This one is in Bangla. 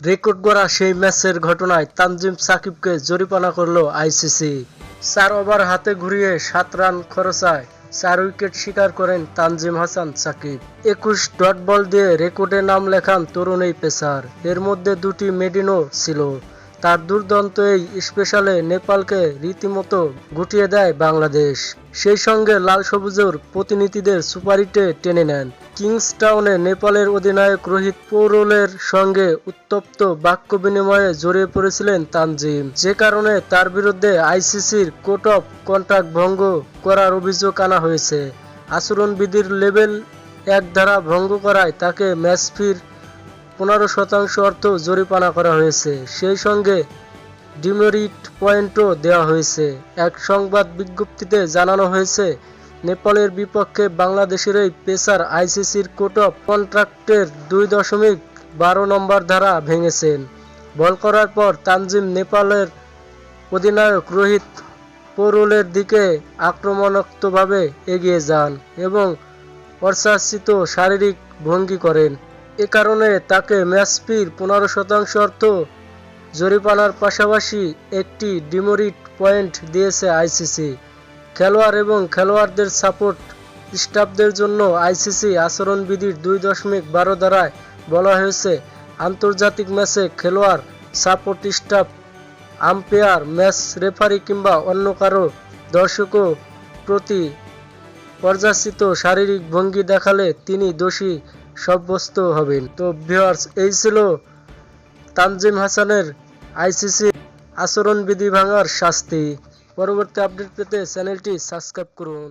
রেকর্ড করা সেই ম্যাচের ঘটনায় তানজিম সাকিবকে জরিমানা করল আইসিসি। চার ওভার হাতে ঘুরিয়ে সাত রান খরচায় চার উইকেট শিকার করেন তানজিম হাসান সাকিব। একুশ ডট বল দিয়ে রেকর্ডে নাম লেখান তরুণ এই পেসার। এর মধ্যে দুটি মেডিনো ছিল। তার দুর্দান্ত এই স্পেশালে নেপালকে রীতিমতো গুটিয়ে দেয় বাংলাদেশ। সেই সঙ্গে লাল সবুজের প্রতিনিধিদের সুপারিটে টেনে নেন। কিংসটাউনে নেপালের অধিনায়ক রোহিত পৌরলের সঙ্গে উত্তপ্ত বাক্য বিনিময়ে জড়িয়ে পড়েছিলেন তানজিম। যে কারণে তার বিরুদ্ধে আইসিসির কোর্ট অফ কন্ট্রাক্ট ভঙ্গ করার অভিযোগ আনা হয়েছে। আচরণবিধির লেভেল এক ধারা ভঙ্গ করায় তাকে ম্যাচ ফির পনেরো শতাংশ অর্থ জরিপানা করা হয়েছে। সেই সঙ্গে ডিমেরিট পয়েন্টও দেওয়া হয়েছে। এক সংবাদ বিজ্ঞপ্তিতে জানানো হয়েছে, নেপালের বিপক্ষে বাংলাদেশের এই পেসার আইসিসির কোর্ট অফ কন্ট্রাক্টের দুই দশমিক বারো নম্বর ধারা ভেঙেছেন। বল করার পর তানজিম নেপালের অধিনায়ক রোহিত পৌরলের দিকে আক্রমণাত্মকভাবে এগিয়ে যান এবং অর্চাচিত শারীরিক ভঙ্গি করেন। এ কারণে তাকে ম্যাচ ফির পনেরো শতাংশ অর্থ জরিমানার পাশাপাশি একটি ডিমোরিট পয়েন্ট দিয়েছে আইসিসি। খেলোয়াড় এবং খেলোয়াড়দের সাপোর্ট স্টাফদের জন্য আইসিসি আচরণবিধির দুই দশমিক বারো ধারায় বলা হয়েছে, আন্তর্জাতিক ম্যাচে খেলোয়াড় support staff, umpire, match referee কিংবা অন্য কারও দর্শকও প্রতি পর্যাচিত শারীরিক ভঙ্গি দেখালে তিনি দোষী সাব্যস্ত হবেন তো ভিউয়ার্স এই ছিল তানজিম হাসানের আইসিসি আচরণবিধি ভাঙার শাস্তি। পরবর্তী আপডেট পেতে চ্যানেলটি সাবস্ক্রাইব করুন।